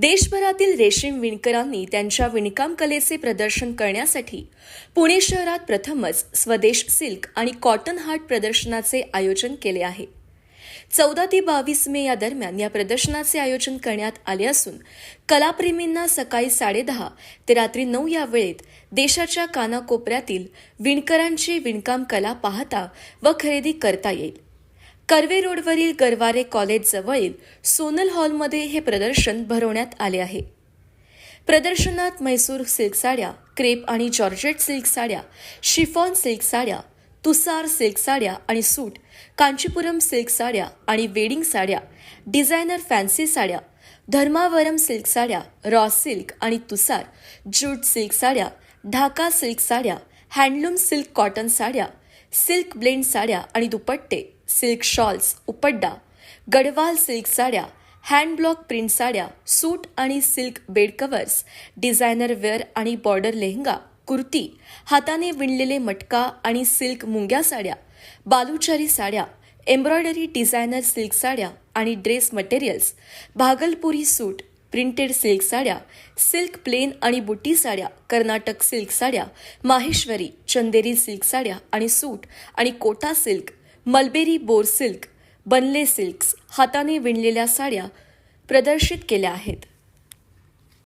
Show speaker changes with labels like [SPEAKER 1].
[SPEAKER 1] देशभरातील रेशीम विणकरांनी त्यांच्या विणकाम कलेचे प्रदर्शन करण्यासाठी पुणे शहरात प्रथमच स्वदेश सिल्क आणि कॉटन हार्ट प्रदर्शनाचे आयोजन केले आहे. चौदा ते बावीस मे या दरम्यान या प्रदर्शनाचे आयोजन करण्यात आले असून कलाप्रेमींना सकाळी साडेदहा ते रात्री नऊ या वेळेत देशाच्या कानाकोपऱ्यातील विणकरांची विणकाम कला पाहता व खरेदी करता येईल. कर्वे रोडवरील गरवारे कॉलेजजवळील सोनल हॉलमध्ये हे प्रदर्शन भरवण्यात आले आहे. प्रदर्शनात म्हैसूर सिल्क साड्या क्रेप आणि जॉर्जेट सिल्क साड्या शिफॉन सिल्क साड्या तुसार सिल्क साड्या आणि सूट कांचीपुरम सिल्क साड्या आणि वेडिंग साड्या डिझायनर फॅन्सी साड्या धर्मावरम सिल्क साड्या रॉ सिल्क आणि तुसार ज्यूट सिल्क साड्या ढाका सिल्क साड्या हँडलूम सिल्क कॉटन साड्या सिल्क ब्लेंड साड्या आणि दुपट्टे. Silk shawls Uppada Gadwal silk साड्या हँड ब्लॉक प्रिंट साड्या सूट आणि silk bed covers designer wear आणि बॉर्डर लेहंगा कुर्ती हाताने विणलेले मटका आणि सिल्क मुंग्या साड्या बालुचारी साड्या एम्ब्रॉयडरी डिझायनर सिल्क साड्या आणि dress materials Bhagalpuri suit printed silk साड्या सिल्क प्लेन आणि बुट्टी साड्या कर्नाटक सिल्क साड्या माहेश्वरी चंदेरी सिल्क साड्या आणि सूट आणि कोटा सिल्क मलबेरी बोर सिल्क बनले सिल्क्स हाताने विणलेल्या साड्या प्रदर्शित केल्या आहेत.